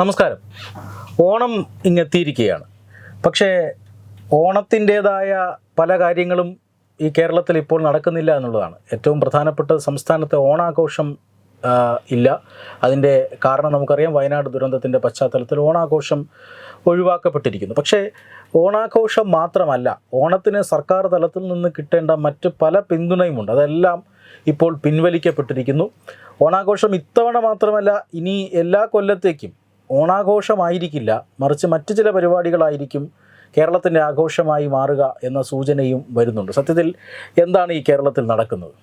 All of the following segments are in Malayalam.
നമസ്കാരം. ഓണം ഇങ്ങെത്തിയിരിക്കുകയാണ് പക്ഷേ ഓണത്തിന്റേതായ പല കാര്യങ്ങളും ഈ കേരളത്തിൽ ഇപ്പോൾ നടക്കുന്നില്ല എന്നുള്ളതാണ്. ഏറ്റവും പ്രധാനപ്പെട്ട സംസ്ഥാനത്തെ ഓണാഘോഷം ഇല്ല. അതിന്റെ കാരണം നമുക്കറിയാം വയനാട് ദുരന്തത്തിന്റെ പശ്ചാത്തലത്തിൽ ഓണാഘോഷം ഒഴിവാക്കപ്പെട്ടിരിക്കുന്നു. പക്ഷേ ഓണാഘോഷം മാത്രമല്ല ഓണത്തിന് സർക്കാർ തലത്തിൽ നിന്ന് കിട്ടേണ്ട മറ്റ് പല പിന്തുണയുമുണ്ട്. അതെല്ലാം ഇപ്പോൾ പിൻവലിക്കപ്പെട്ടിരിക്കുന്നു. ഓണാഘോഷം ഇത്തവണ മാത്രമല്ല ഇനി എല്ലാ കൊല്ലത്തേക്കും ഓണാഘോഷമായിരിക്കില്ല. മറിച്ച് മറ്റു ചില പരിപാടികളായിരിക്കും കേരളത്തിന്റെ ആഘോഷമായി മാറുക എന്ന സൂചനയും വരുന്നുണ്ട്. സത്യത്തിൽ എന്താണ് ഈ കേരളത്തിൽ നടക്കുന്നത്?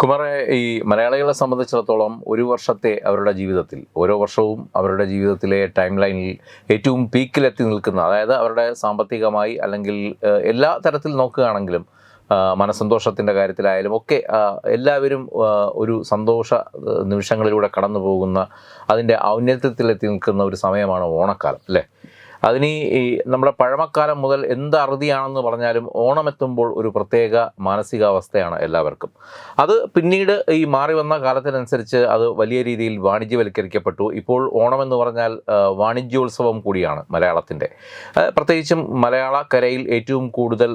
കുമാറെ ഈ മലയാളികളെ സംബന്ധിച്ചിടത്തോളം ഒരു വർഷത്തെ അവരുടെ ജീവിതത്തിൽ ഓരോ വർഷവും അവരുടെ ജീവിതത്തിലെ ടൈം ലൈനിൽ ഏറ്റവും പീക്കിലെത്തി നിൽക്കുന്ന അതായത് അവരുടെ സാമ്പത്തികമായി അല്ലെങ്കിൽ എല്ലാ തരത്തിൽ നോക്കുകയാണെങ്കിലും മനസ്സന്തോഷത്തിന്റെ കാര്യത്തിലായാലും ഒക്കെ എല്ലാവരും ഒരു സന്തോഷ നിമിഷങ്ങളിലൂടെ കടന്നു പോകുന്ന അതിന്റെ ഔന്നത്യത്തിലെത്തി നിൽക്കുന്ന ഒരു സമയമാണ് ഓണക്കാലം അല്ലേ? അതിന് ഈ നമ്മുടെ പഴമക്കാലം മുതൽ എന്ത് അറുതിയാണെന്ന് പറഞ്ഞാലും ഓണമെത്തുമ്പോൾ ഒരു പ്രത്യേക മാനസികാവസ്ഥയാണ് എല്ലാവർക്കും. അത് പിന്നീട് ഈ മാറി വന്ന കാലത്തിനനുസരിച്ച് അത് വലിയ രീതിയിൽ വാണിജ്യവൽക്കരിക്കപ്പെട്ടു. ഇപ്പോൾ ഓണം എന്ന് പറഞ്ഞാൽ വാണിജ്യോത്സവം കൂടിയാണ് മലയാളത്തിന്റെ പ്രത്യേകിച്ചും മലയാള കരയിൽ ഏറ്റവും കൂടുതൽ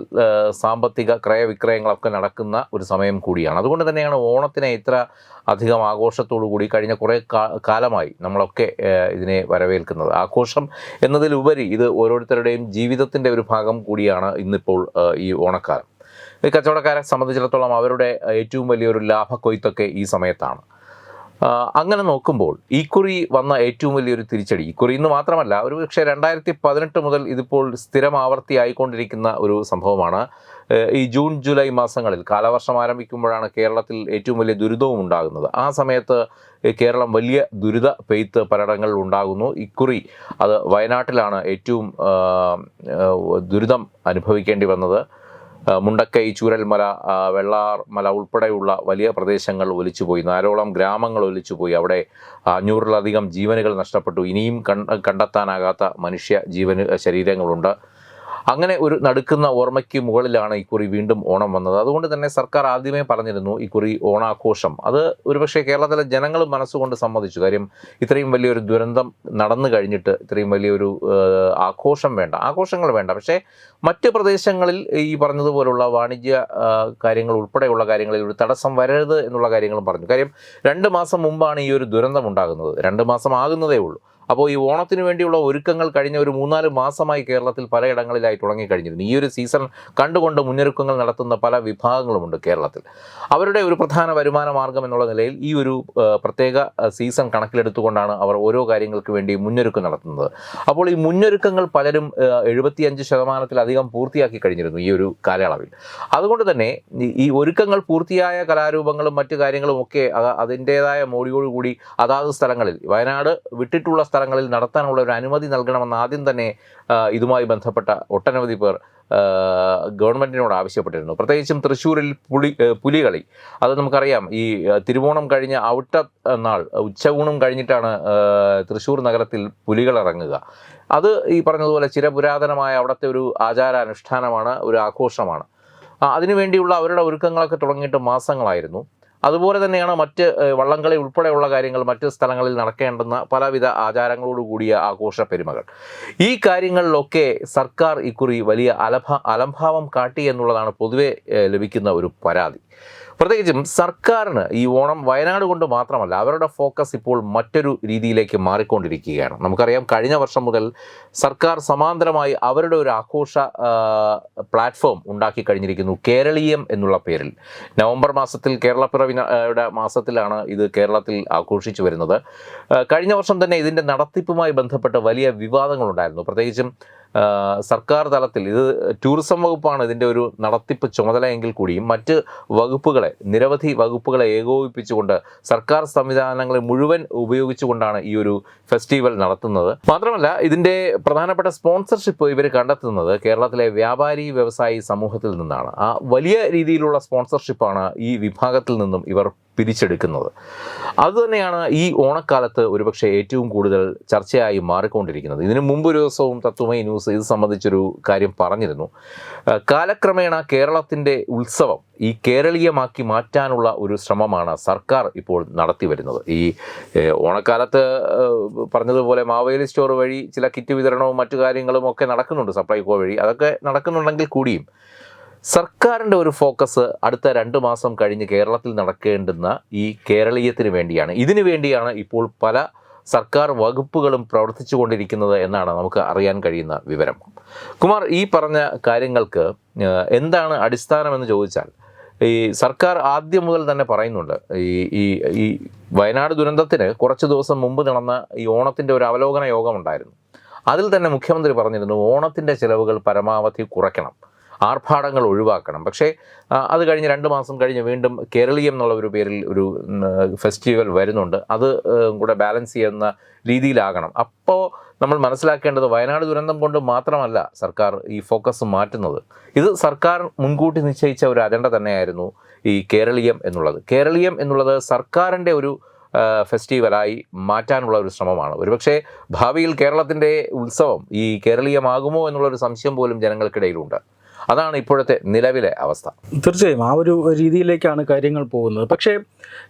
സാമ്പത്തിക ക്രയവിക്രയങ്ങളൊക്കെ നടക്കുന്ന ഒരു സമയം കൂടിയാണ്. അതുകൊണ്ട് തന്നെയാണ് ഓണത്തിനെ ഇത്ര അധികം ആഘോഷത്തോടു കൂടി കഴിഞ്ഞ കുറേ കാലമായി നമ്മളൊക്കെ ഇതിനെ വരവേൽക്കുന്നത്. ആഘോഷം എന്നതിലുപരി ഇത് ഓരോരുത്തരുടെയും ജീവിതത്തിന്റെ ഒരു ഭാഗം കൂടിയാണ് ഇന്നിപ്പോൾ ഈ ഓണക്കാലം. ഈ കച്ചവടക്കാരെ സംബന്ധിച്ചിടത്തോളം അവരുടെ ഏറ്റവും വലിയൊരു ലാഭക്കൊയ്ത്തൊക്കെ ഈ സമയത്താണ്. അങ്ങനെ നോക്കുമ്പോൾ ഇക്കുറി വന്ന ഏറ്റവും വലിയൊരു തിരിച്ചടി. ഇക്കുറി ഇന്ന് മാത്രമല്ല ഒരു പക്ഷേ രണ്ടായിരത്തി പതിനെട്ട് മുതൽ ഇതിപ്പോൾ സ്ഥിരം ആവർത്തിയായിക്കൊണ്ടിരിക്കുന്ന ഒരു സംഭവമാണ്. ഈ ജൂൺ ജൂലൈ മാസങ്ങളിൽ കാലവർഷം ആരംഭിക്കുമ്പോഴാണ് കേരളത്തിൽ ഏറ്റവും വലിയ ദുരിതവും ഉണ്ടാകുന്നത്. ആ സമയത്ത് കേരളം വലിയ ദുരിത പെയ്ത്ത് പലയിടങ്ങളിൽ ഉണ്ടാകുന്നു. ഇക്കുറി അത് വയനാട്ടിലാണ് ഏറ്റവും ദുരിതം അനുഭവിക്കേണ്ടി വന്നത്. മുണ്ടക്കൈ ചൂരൽമല വെള്ളാർമല വെള്ളാർ മല ഉൾപ്പെടെയുള്ള വലിയ പ്രദേശങ്ങൾ ഒലിച്ചുപോയി. നാലോളം ഗ്രാമങ്ങൾ ഒലിച്ചുപോയി. അവിടെ അഞ്ഞൂറിലധികം ജീവനുകൾ നഷ്ടപ്പെട്ടു. ഇനിയും കണ്ട കണ്ടെത്താനാകാത്ത മനുഷ്യ ജീവന് ശരീരങ്ങളുണ്ട്. അങ്ങനെ ഒരു നടുക്കുന്ന ഓർമ്മയ്ക്ക് മുകളിലാണ് ഇക്കുറി വീണ്ടും ഓണം വന്നത്. അതുകൊണ്ട് തന്നെ സർക്കാർ ആദ്യമേ പറഞ്ഞിരുന്നു ഇക്കുറി ഓണാഘോഷം. അത് ഒരുപക്ഷെ കേരളത്തിലെ ജനങ്ങൾ മനസ്സുകൊണ്ട് സമ്മതിച്ചു. കാര്യം ഇത്രയും വലിയൊരു ദുരന്തം നടന്നു കഴിഞ്ഞിട്ട് ഇത്രയും വലിയൊരു ആഘോഷം വേണ്ട. ആഘോഷങ്ങൾ വേണ്ട. പക്ഷേ മറ്റ് പ്രദേശങ്ങളിൽ ഈ പറഞ്ഞതുപോലുള്ള വാണിജ്യ കാര്യങ്ങൾ ഉൾപ്പെടെയുള്ള കാര്യങ്ങളിൽ ഒരു തടസ്സം വരരുത് എന്നുള്ള കാര്യങ്ങളും പറഞ്ഞു. കാര്യം രണ്ട് മാസം മുമ്പാണ് ഈ ഒരു ദുരന്തം ഉണ്ടാകുന്നത്. രണ്ട് മാസം ആകുന്നതേ ഉള്ളൂ. അപ്പോൾ ഈ ഓണത്തിന് വേണ്ടിയുള്ള ഒരുക്കങ്ങൾ കഴിഞ്ഞ ഒരു മൂന്നാൽ മാസമായി കേരളത്തിൽ പലയിടങ്ങളിലായി തുടങ്ങിക്കഴിഞ്ഞിരുന്നു. ഈ ഒരു സീസൺ കണ്ടുകൊണ്ട് മുന്നൊരുക്കങ്ങൾ നടത്തുന്ന പല വിഭാഗങ്ങളുമുണ്ട് കേരളത്തിൽ. അവരുടെ ഒരു പ്രധാന വരുമാന മാർഗം എന്നുള്ള നിലയിൽ ഈ ഒരു പ്രത്യേക സീസൺ കണക്കിലെടുത്തുകൊണ്ടാണ് അവർ ഓരോ കാര്യങ്ങൾക്ക് വേണ്ടി മുന്നൊരുക്കം നടത്തുന്നത്. അപ്പോൾ ഈ മുന്നൊരുക്കങ്ങൾ പലരും എഴുപത്തിയഞ്ച് ശതമാനത്തിലധികം പൂർത്തിയാക്കി കഴിഞ്ഞിരുന്നു ഈ ഒരു കാലയളവിൽ. അതുകൊണ്ട് തന്നെ ഈ- ഒരുക്കങ്ങൾ പൂർത്തിയായ കലാരൂപങ്ങളും മറ്റു കാര്യങ്ങളും ഒക്കെ അതിന്റെതായ മോടിയോടുകൂടി അതാത് സ്ഥലങ്ങളിൽ വയനാട് വിട്ടിട്ടുള്ള സ്ഥലങ്ങളിൽ നടത്താനുള്ള ഒരു അനുമതി നൽകണമെന്ന് ആദ്യം തന്നെ ഇതുമായി ബന്ധപ്പെട്ട ഒട്ടനവധി പേർ ഗവൺമെന്റിനോട് ആവശ്യപ്പെട്ടിരുന്നു. പ്രത്യേകിച്ചും തൃശ്ശൂരിൽ പുലി പുലികളി. അത് നമുക്കറിയാം ഈ തിരുവോണം കഴിഞ്ഞ ഔട്ട നാൾ ഉച്ചയൂണും കഴിഞ്ഞിട്ടാണ് തൃശ്ശൂർ നഗരത്തിൽ പുലികൾ ഇറങ്ങുക. അത് ഈ പറഞ്ഞതുപോലെ ചിരപുരാതനമായ അവിടുത്തെ ഒരു ആചാരാനുഷ്ഠാനമാണ് ഒരു ആഘോഷമാണ്. അതിനുവേണ്ടിയുള്ള അവരുടെ ഒരുക്കങ്ങളൊക്കെ തുടങ്ങിയിട്ട് മാസങ്ങളായിരുന്നു. അതുപോലെ തന്നെയാണ് മറ്റ് വള്ളംകളി ഉൾപ്പെടെയുള്ള കാര്യങ്ങൾ മറ്റ് സ്ഥലങ്ങളിൽ നടക്കേണ്ടുന്ന പലവിധ ആചാരങ്ങളോട് കൂടിയ ആഘോഷ പെരുമകൾ. ഈ കാര്യങ്ങളിലൊക്കെ സർക്കാർ ഇക്കുറി വലിയ അലഭ അലംഭാവം കാട്ടി എന്നുള്ളതാണ് പൊതുവെ ലഭിക്കുന്ന ഒരു പരാതി. പ്രത്യേകിച്ചും സർക്കാരിന് ഈ ഓണം വയനാട് കൊണ്ട് മാത്രമല്ല അവരുടെ ഫോക്കസ് ഇപ്പോൾ മറ്റൊരു രീതിയിലേക്ക് മാറിക്കൊണ്ടിരിക്കുകയാണ്. നമുക്കറിയാം കഴിഞ്ഞ വർഷം മുതൽ സർക്കാർ സമാന്തരമായി അവരുടെ ഒരു ആഘോഷ പ്ലാറ്റ്ഫോം ഉണ്ടാക്കി കഴിഞ്ഞിരിക്കുന്നു കേരളീയം എന്നുള്ള പേരിൽ. നവംബർ മാസത്തിൽ കേരളപ്പിറവിയുടെ മാസത്തിലാണ് ഇത് കേരളത്തിൽ ആഘോഷിച്ചു വരുന്നത്. കഴിഞ്ഞ വർഷം തന്നെ ഇതിന്റെ നടത്തിപ്പുമായി ബന്ധപ്പെട്ട് വലിയ വിവാദങ്ങളുണ്ടായിരുന്നു. പ്രത്യേകിച്ചും സർക്കാർ തലത്തിൽ ഇത് ടൂറിസം വകുപ്പാണ് ഇതിന്റെ ഒരു നടത്തിപ്പ് ചുമതലയെങ്കിൽ കൂടിയും മറ്റ് വകുപ്പുകളെ നിരവധി വകുപ്പുകളെ ഏകോപിപ്പിച്ചുകൊണ്ട് സർക്കാർ സംവിധാനങ്ങളെ മുഴുവൻ ഉപയോഗിച്ചുകൊണ്ടാണ് ഈ ഒരു ഫെസ്റ്റിവൽ നടത്തുന്നത്. മാത്രമല്ല ഇതിന്റെ പ്രധാനപ്പെട്ട സ്പോൺസർഷിപ്പ് ഇവർ കണ്ടെത്തുന്നത് കേരളത്തിലെ വ്യാപാരി വ്യവസായി സമൂഹത്തിൽ നിന്നാണ്. ആ വലിയ രീതിയിലുള്ള സ്പോൺസർഷിപ്പാണ് ഈ വിഭാഗത്തിൽ നിന്നും ഇവർ പിരിച്ചെടുക്കുന്നത്. അതുതന്നെയാണ് ഈ ഓണക്കാലത്ത് ഒരുപക്ഷെ ഏറ്റവും കൂടുതൽ ചർച്ചയായി മാറിക്കൊണ്ടിരിക്കുന്നത്. ഇതിനു മുമ്പ് ഒരു ദിവസവും തത്വമൈ ന്യൂസ് ഇത് സംബന്ധിച്ചൊരു കാര്യം പറഞ്ഞിരുന്നു. കാലക്രമേണ കേരളത്തിന്റെ ഉത്സവം ഈ കേരളീയമാക്കി മാറ്റാനുള്ള ഒരു ശ്രമമാണ് സർക്കാർ ഇപ്പോൾ നടത്തി വരുന്നത് ഈ ഓണക്കാലത്ത് പറഞ്ഞതുപോലെ മാവേലി സ്റ്റോർ വഴി ചില കിറ്റ് വിതരണവും മറ്റു കാര്യങ്ങളും ഒക്കെ നടക്കുന്നുണ്ട് സപ്ലൈകോ വഴി. അതൊക്കെ നടക്കുന്നുണ്ടെങ്കിൽ കൂടിയും സർക്കാരിന്റെ ഒരു ഫോക്കസ് അടുത്ത രണ്ട് മാസം കഴിഞ്ഞ് കേരളത്തിൽ നടക്കേണ്ടുന്ന ഈ കേരളീയത്തിന് വേണ്ടിയാണ്. ഇതിനു വേണ്ടിയാണ് ഇപ്പോൾ പല സർക്കാർ വകുപ്പുകളും പ്രവർത്തിച്ചു കൊണ്ടിരിക്കുന്നത് എന്നാണ് നമുക്ക് അറിയാൻ കഴിയുന്ന വിവരം. കുമാർ ഈ പറഞ്ഞ കാര്യങ്ങൾക്ക് എന്താണ് അടിസ്ഥാനമെന്ന് ചോദിച്ചാൽ ഈ സർക്കാർ ആദ്യം മുതൽ തന്നെ പറയുന്നുണ്ട് ഈ ഈ ഈ വയനാട് ദുരന്തത്തിന് കുറച്ച് ദിവസം മുമ്പ് നടന്ന ഈ ഓണത്തിന്റെ ഒരു അവലോകന യോഗം ഉണ്ടായിരുന്നു. അതിൽ തന്നെ മുഖ്യമന്ത്രി പറഞ്ഞിരുന്നു ഓണത്തിന്റെ ചിലവുകൾ പരമാവധി കുറയ്ക്കണം. ആർഭാടങ്ങൾ ഒഴിവാക്കണം. പക്ഷേ അത് കഴിഞ്ഞ് രണ്ട് മാസം കഴിഞ്ഞ് വീണ്ടും കേരളീയം എന്നുള്ള ഒരു പേരിൽ ഒരു ഫെസ്റ്റിവൽ വരുന്നുണ്ട്. അത് കൂടെ ബാലൻസ് ചെയ്യുന്ന രീതിയിലാകണം. അപ്പോൾ നമ്മൾ മനസ്സിലാക്കേണ്ടത് വയനാട് ദുരന്തം കൊണ്ട് മാത്രമല്ല സർക്കാർ ഈ ഫോക്കസ് മാറ്റുന്നത്. ഇത് സർക്കാർ മുൻകൂട്ടി നിശ്ചയിച്ച ഒരു അജണ്ട തന്നെയായിരുന്നു ഈ കേരളീയം എന്നുള്ളത്. കേരളീയം എന്നുള്ളത് സർക്കാരിന്റെ ഒരു ഫെസ്റ്റിവലായി മാറ്റാനുള്ള ഒരു ശ്രമമാണ്. ഒരുപക്ഷെ ഭാവിയിൽ കേരളത്തിന്റെ ഉത്സവം ഈ കേരളീയമാകുമോ എന്നുള്ളൊരു സംശയം പോലും ജനങ്ങൾക്കിടയിലുണ്ട്. അതാണ് ഇപ്പോഴത്തെ നിലവിലെ അവസ്ഥ. തീർച്ചയായും. ആ ഒരു രീതിയിലേക്കാണ് കാര്യങ്ങൾ പോകുന്നത്. പക്ഷേ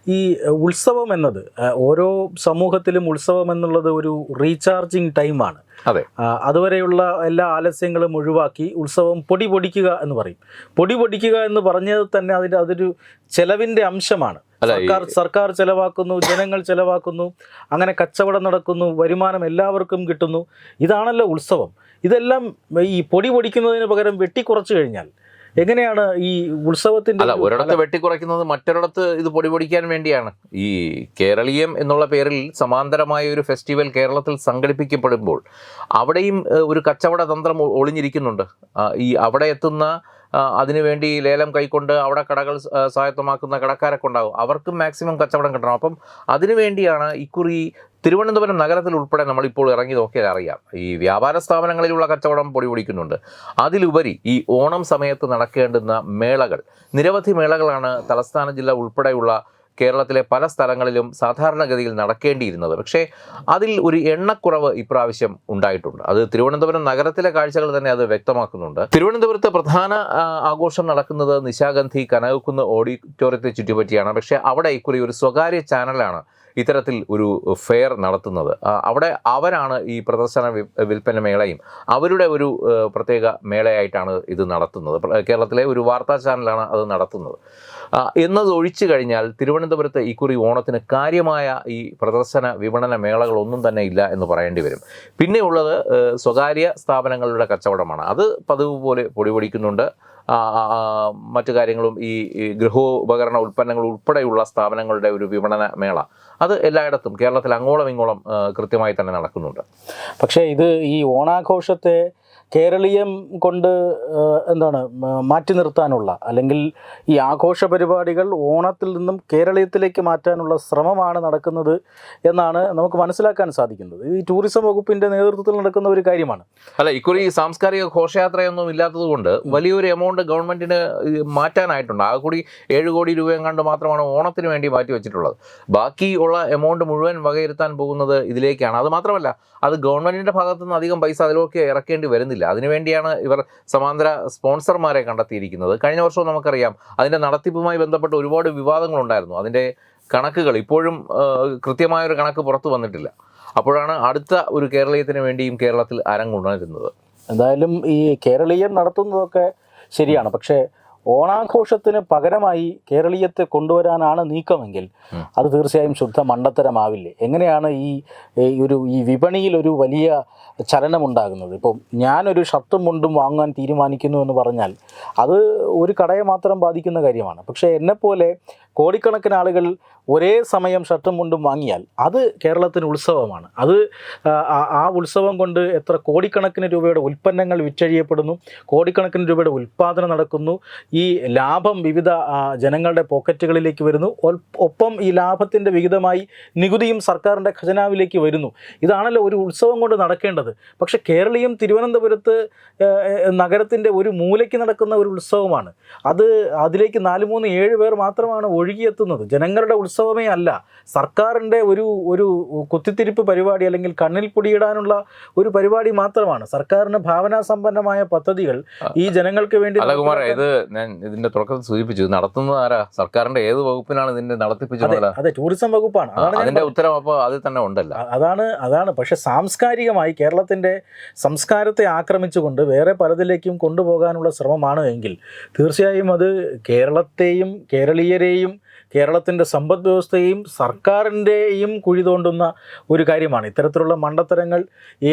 ഈ ഉത്സവം എന്നത് ഓരോ സമൂഹത്തിലും ഉത്സവം എന്നുള്ളത് ഒരു റീചാർജിങ് ടൈമാണ്. അതെ. അതുവരെയുള്ള എല്ലാ ആലസ്യങ്ങളും ഒഴിവാക്കി ഉത്സവം പൊടി പൊടിക്കുക എന്ന് പറയും. പൊടി പൊടിക്കുക എന്ന് പറഞ്ഞത് തന്നെ അതിന്റെ അതൊരു ചെലവിന്റെ അംശമാണ്. സർക്കാർ സർക്കാർ ചെലവാക്കുന്നു ജനങ്ങൾ ചെലവാക്കുന്നു അങ്ങനെ കച്ചവടം നടക്കുന്നു വരുമാനം എല്ലാവർക്കും കിട്ടുന്നു. ഇതാണല്ലോ ഉത്സവം. ഇതെല്ലാം ഈ പൊടി പൊടിക്കുന്നതിന് പകരം വെട്ടിക്കുറച്ചു കഴിഞ്ഞാൽ എങ്ങനെയാണ് ഈ ഉത്സവത്തിന്റെ അല്ല ഒരു- ഒരിടത്ത് വെട്ടിക്കുറയ്ക്കുന്നത് മറ്റൊരിടത്ത് ഇത് പൊടി പൊടിക്കാൻ വേണ്ടിയാണ്. ഈ കേരളീയം എന്നുള്ള പേരിൽ സമാന്തരമായ ഒരു ഫെസ്റ്റിവൽ കേരളത്തിൽ സംഘടിപ്പിക്കപ്പെടുമ്പോൾ അവിടെയും ഒരു കച്ചവട തന്ത്രം ഒളിഞ്ഞിരിക്കുന്നുണ്ട്. ഈ അവിടെ എത്തുന്ന അതിനുവേണ്ടി ലേലം കൈക്കൊണ്ട് അവിടെ കടകൾ സ്വായത്തമാക്കുന്ന കടക്കാരൊക്കെ ഉണ്ടാകും അവർക്കും മാക്സിമം കച്ചവടം കിട്ടണം. അപ്പം അതിനുവേണ്ടിയാണ് ഇക്കുറി തിരുവനന്തപുരം നഗരത്തിൽ ഉൾപ്പെടെ നമ്മളിപ്പോൾ ഇറങ്ങി നോക്കിയാൽ അറിയാം. ഈ വ്യാപാര സ്ഥാപനങ്ങളിലുള്ള കച്ചവടം പൊടി പൊടിക്കുന്നുണ്ട്. അതിലുപരി ഈ ഓണം സമയത്ത് നടക്കേണ്ടുന്ന മേളകൾ നിരവധി മേളകളാണ് തലസ്ഥാന ജില്ല ഉൾപ്പെടെയുള്ള കേരളത്തിലെ പല സ്ഥലങ്ങളിലും സാധാരണഗതിയിൽ നടക്കേണ്ടിയിരുന്നത്. പക്ഷേ അതിൽ ഒരു എണ്ണക്കുറവ് ഇപ്രാവശ്യം ഉണ്ടായിട്ടുണ്ട്. അത് തിരുവനന്തപുരം നഗരത്തിലെ കാഴ്ചകൾ തന്നെ അത് വ്യക്തമാക്കുന്നുണ്ട്. തിരുവനന്തപുരത്ത് പ്രധാന ആഘോഷം നടക്കുന്നത് നിശാഗന്ധി കനകക്കുന്ന് ഓഡിറ്റോറിയത്തെ ചുറ്റിപ്പറ്റിയാണ്. പക്ഷേ അവിടെ ഇക്കുറി ഒരു സ്വകാര്യ ചാനലാണ് ഇത്തരത്തിൽ ഒരു ഫെയർ നടത്തുന്നത്. അവിടെ അവരാണ് ഈ പ്രദർശന വിൽപ്പന മേളയും അവരുടെ ഒരു പ്രത്യേക മേളയായിട്ടാണ് ഇത് നടത്തുന്നത്. കേരളത്തിലെ ഒരു വാർത്താ ചാനലാണ് അത് നടത്തുന്നത്. എന്നത് ഒഴിച്ചു കഴിഞ്ഞാൽ തിരുവനന്തപുരത്ത് ഇക്കുറി ഓണത്തിന് കാര്യമായ ഈ പ്രദർശന വിപണന മേളകളൊന്നും തന്നെ ഇല്ല എന്ന് പറയേണ്ടി വരും. പിന്നെയുള്ളത് സ്വകാര്യ സ്ഥാപനങ്ങളുടെ കച്ചവടമാണ്. അത് പതിവ് പോലെ പൊടിപൊടിക്കുന്നുണ്ട്. മറ്റു കാര്യങ്ങളും ഈ ഗൃഹോപകരണ ഉൽപ്പന്നങ്ങൾ ഉൾപ്പെടെയുള്ള സ്ഥാപനങ്ങളുടെ ഒരു വിപണന മേള. അത് എല്ലായിടത്തും കേരളത്തിൽ അങ്ങോളം ഇങ്ങോളം കൃത്യമായി തന്നെ നടക്കുന്നുണ്ട്. പക്ഷേ ഇത് ഈ ഓണാഘോഷത്തെ കേരളീയം കൊണ്ട് എന്താണ് മാറ്റി നിർത്താനുള്ള അല്ലെങ്കിൽ ഈ ആഘോഷ പരിപാടികൾ ഓണത്തിൽ നിന്നും കേരളീയത്തിലേക്ക് മാറ്റാനുള്ള ശ്രമമാണ് നടക്കുന്നത് എന്നാണ് നമുക്ക് മനസ്സിലാക്കാൻ സാധിക്കുന്നത്. ഈ ടൂറിസം വകുപ്പിന്റെ നേതൃത്വത്തിൽ നടക്കുന്ന ഒരു കാര്യമാണ്. അല്ല ഇക്കുറി സാംസ്കാരിക ഘോഷയാത്രയൊന്നും ഇല്ലാത്തത് കൊണ്ട് വലിയൊരു എമൗണ്ട് ഗവൺമെന്റിന് മാറ്റാനായിട്ടുണ്ട്. ആ കൂടി ഏഴ് കോടി രൂപയും കണ്ട് മാത്രമാണ് ഓണത്തിന് വേണ്ടി മാറ്റി വെച്ചിട്ടുള്ളത്. ബാക്കിയുള്ള എമൗണ്ട് മുഴുവൻ വകയിരുത്താൻ പോകുന്നത് ഇതിലേക്കാണ്. അത് മാത്രമല്ല അത് ഗവൺമെന്റിന്റെ ഭാഗത്തുനിന്ന് അധികം പൈസ അതിലൊക്കെ ഇറക്കേണ്ടി വരുന്നില്ല. അതിനുവേണ്ടിയാണ് ഇവർ സമാന്തര സ്പോൺസർമാരെ കണ്ടെത്തിയിരിക്കുന്നത്. കഴിഞ്ഞ വർഷവും നമുക്കറിയാം അതിന്റെ നടത്തിപ്പുമായി ബന്ധപ്പെട്ട് ഒരുപാട് വിവാദങ്ങളുണ്ടായിരുന്നു. അതിന്റെ കണക്കുകൾ ഇപ്പോഴും കൃത്യമായൊരു കണക്ക് പുറത്തു വന്നിട്ടില്ല. അപ്പോഴാണ് അടുത്ത ഒരു കേരളീയത്തിന് വേണ്ടിയും കേരളത്തിൽ അരങ്ങുണരുന്നത് എന്തായാലും ഈ കേരളീയം നടത്തുന്നതൊക്കെ ശരിയാണ്. പക്ഷേ ഓണാഘോഷത്തിന് പകരമായി കേരളീയത്തെ കൊണ്ടുവരാനാണ് നീക്കമെങ്കിൽ അത് തീർച്ചയായും ശുദ്ധ മണ്ടത്തരമാവില്ലേ? എങ്ങനെയാണ് ഈ ഒരു ഈ വിപണിയിൽ ഒരു വലിയ ചലനമുണ്ടാകുന്നത്? ഇപ്പം ഞാനൊരു ഷർട്ടും മുണ്ടും വാങ്ങാൻ തീരുമാനിക്കുന്നു എന്ന് പറഞ്ഞാൽ അത് ഒരു കടയെ മാത്രം ബാധിക്കുന്ന കാര്യമാണ്. പക്ഷേ എന്നെപ്പോലെ കോടിക്കണക്കിന് ആളുകൾ ഒരേ സമയം ഷർട്ടും മുണ്ടും വാങ്ങിയാൽ അത് കേരളത്തിന് ഉത്സവമാണ്. അത് ആ ഉത്സവം കൊണ്ട് എത്ര കോടിക്കണക്കിന് രൂപയുടെ ഉൽപ്പന്നങ്ങൾ വിറ്റഴിയപ്പെടുന്നു കോടിക്കണക്കിന് രൂപയുടെ ഉൽപ്പാദനം നടക്കുന്നു ഈ ലാഭം വിവിധ ജനങ്ങളുടെ പോക്കറ്റുകളിലേക്ക് വരുന്നു. ഒപ്പം ഈ ലാഭത്തിന്റെ വിഹിതമായി നികുതിയും സർക്കാരിന്റെ ഖജനാവിലേക്ക് വരുന്നു. ഇതാണല്ലോ ഒരു ഉത്സവം കൊണ്ട് നടക്കേണ്ടത്. പക്ഷേ കേരളീയം തിരുവനന്തപുരത്ത് നഗരത്തിന്റെ ഒരു മൂലയ്ക്ക് നടക്കുന്ന ഒരു ഉത്സവമാണ്. അത് അതിലേക്ക് നാല് മൂന്ന് ഏഴ് പേർ മാത്രമാണ് ഒഴുകിയെത്തുന്നത്. ജനങ്ങളുടെ ഉത്സവമേ അല്ല. സർക്കാരിന്റെ ഒരു ഒരു കുത്തിത്തിരിപ്പ് പരിപാടി അല്ലെങ്കിൽ കണ്ണിൽ പൊടിയിടാനുള്ള ഒരു പരിപാടി മാത്രമാണ്. സർക്കാരിന് ഭാവനാ സമ്പന്നമായ പദ്ധതികൾ ഈ ജനങ്ങൾക്ക് വേണ്ടി ഇത് ഞാൻ ഇതിന്റെ തുടക്കത്തിൽ സൂചിപ്പിച്ചു. നടത്തുന്നത് ആരാ? സർക്കാരിന്റെ ഏത് വകുപ്പിനാണ് ഇതിന്റെ നടത്തിപ്പിച്ചത് അതെ ടൂറിസം വകുപ്പാണ്. അതാണ് അതിന്റെ ഉത്തരം അപ്പോൾ അതിൽ തന്നെ ഉണ്ടല്ലോ. അതാണ് അതാണ്. പക്ഷെ സാംസ്കാരികമായി കേരളത്തിന്റെ സംസ്കാരത്തെ ആക്രമിച്ചുകൊണ്ട് വേറെ പലതിലേക്കും കൊണ്ടുപോകാനുള്ള ശ്രമമാണ് എങ്കിൽ തീർച്ചയായും അത് കേരളത്തെയും കേരളീയരെയും കേരളത്തിന്റെ സമ്പദ് വ്യവസ്ഥയെയും സർക്കാരിന്റെയും കുഴി തോണ്ടുന്ന ഒരു കാര്യമാണ്. ഇത്തരത്തിലുള്ള മണ്ടത്തരങ്ങൾ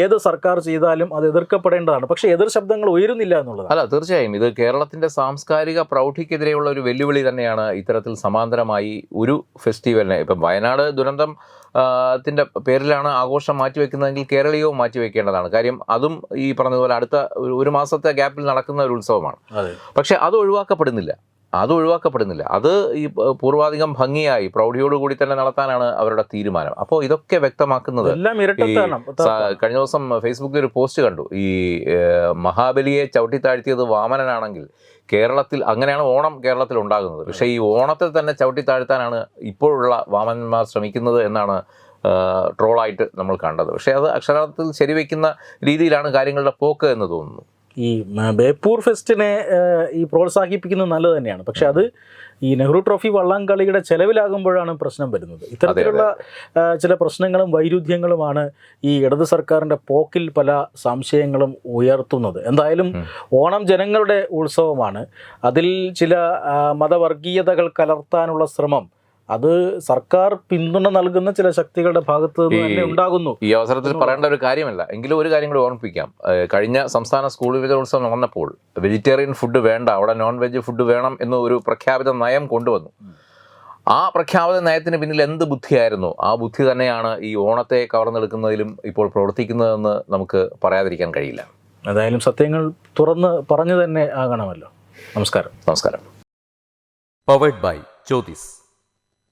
ഏത് സർക്കാർ ചെയ്താലും അത് എതിർക്കപ്പെടേണ്ടതാണ്. പക്ഷേ എതിർ ശബ്ദങ്ങൾ ഉയരുന്നില്ല എന്നുള്ളത് അല്ല തീർച്ചയായും. ഇത് കേരളത്തിന്റെ സാംസ്കാരിക പ്രൗഢിക്കെതിരെയുള്ള ഒരു വെല്ലുവിളി തന്നെയാണ് ഇത്തരത്തിൽ സമാന്തരമായി ഒരു ഫെസ്റ്റിവലിനെ. ഇപ്പം വയനാട് ദുരന്തം ത്തിന്റെ പേരിലാണ് ആഘോഷം മാറ്റിവെക്കുന്നതെങ്കിൽ കേരളീയവും മാറ്റിവെക്കേണ്ടതാണ്. കാര്യം അതും ഈ പറഞ്ഞതുപോലെ അടുത്ത ഒരു മാസത്തെ ഗ്യാപ്പിൽ നടക്കുന്ന ഒരു ഉത്സവമാണ്. പക്ഷേ അത് ഒഴിവാക്കപ്പെടുന്നില്ല. അത് ഒഴിവാക്കപ്പെടുന്നില്ല. അത് ഈ പൂർവാധികം ഭംഗിയായി പ്രൗഢിയോടുകൂടി തന്നെ നടത്താനാണ് അവരുടെ തീരുമാനം. അപ്പോൾ ഇതൊക്കെ വ്യക്തമാക്കുന്നത് കഴിഞ്ഞ ദിവസം ഫേസ്ബുക്കിൽ ഒരു പോസ്റ്റ് കണ്ടു. ഈ മഹാബലിയെ ചവിട്ടിത്താഴ്ത്തിയത് വാമനനാണെങ്കിൽ കേരളത്തിൽ അങ്ങനെയാണ് ഓണം കേരളത്തിൽ ഉണ്ടാകുന്നത്. പക്ഷേ ഈ ഓണത്തിൽ തന്നെ ചവിട്ടിത്താഴ്ത്താനാണ് ഇപ്പോഴുള്ള വാമനന്മാർ ശ്രമിക്കുന്നത് എന്നാണ് ട്രോളായിട്ട് നമ്മൾ കണ്ടത്. പക്ഷേ അത് അക്ഷരാർത്ഥത്തിൽ ശരിവെക്കുന്ന രീതിയിലാണ് കാര്യങ്ങളുടെ പോക്ക് എന്ന് തോന്നുന്നു. ഈ ബേപ്പൂർ ഫെസ്റ്റിനെ ഈ പ്രോത്സാഹിപ്പിക്കുന്നത് നല്ലത് തന്നെയാണ്. പക്ഷെ അത് ഈ നെഹ്റു ട്രോഫി വള്ളംകളിയുടെ ചെലവിലാകുമ്പോഴാണ് പ്രശ്നം വരുന്നത്. ഇത്തരത്തിലുള്ള ചില പ്രശ്നങ്ങളും വൈരുദ്ധ്യങ്ങളുമാണ് ഈ ഇടത് സർക്കാരിന്റെ പോക്കിൽ പല സംശയങ്ങളും ഉയർത്തുന്നത്. എന്തായാലും ഓണം ജനങ്ങളുടെ ഉത്സവമാണ്. അതിൽ ചില മതവർഗീയതകൾ കലർത്താനുള്ള ശ്രമം അത് സർക്കാർ പിന്തുണ നൽകുന്ന ചില ശക്തികളുടെ ഭാഗത്ത് നിന്ന് തന്നെ ഉണ്ടാകുന്നു. ഈ അവസരത്തിൽ പറയേണ്ട ഒരു കാര്യമല്ല. എങ്കിലും ഒരു കാര്യം കൂടി ഓർമ്മിപ്പിക്കാം. കഴിഞ്ഞ സംസ്ഥാന സ്കൂൾ വിജയോത്സവം നടന്നപ്പോൾ വെജിറ്റേറിയൻ ഫുഡ് വേണ്ട അവിടെ നോൺ വെജ് ഫുഡ് വേണം എന്ന് ഒരു പ്രഖ്യാപിത നയം കൊണ്ടുവന്നു. ആ പ്രഖ്യാപിത നയത്തിന് പിന്നിൽ എന്ത് ബുദ്ധിയായിരുന്നു? ആ ബുദ്ധി തന്നെയാണ് ഈ ഓണത്തെ കവർന്നെടുക്കുന്നതിലും ഇപ്പോൾ പ്രവർത്തിക്കുന്നതെന്ന് നമുക്ക് പറയാതിരിക്കാൻ കഴിയില്ല. ഏതായാലും സത്യങ്ങൾ തുറന്ന് പറഞ്ഞു തന്നെ ആകണമല്ലോ. നമസ്കാരം. നമസ്കാരം. Powered by Jyothis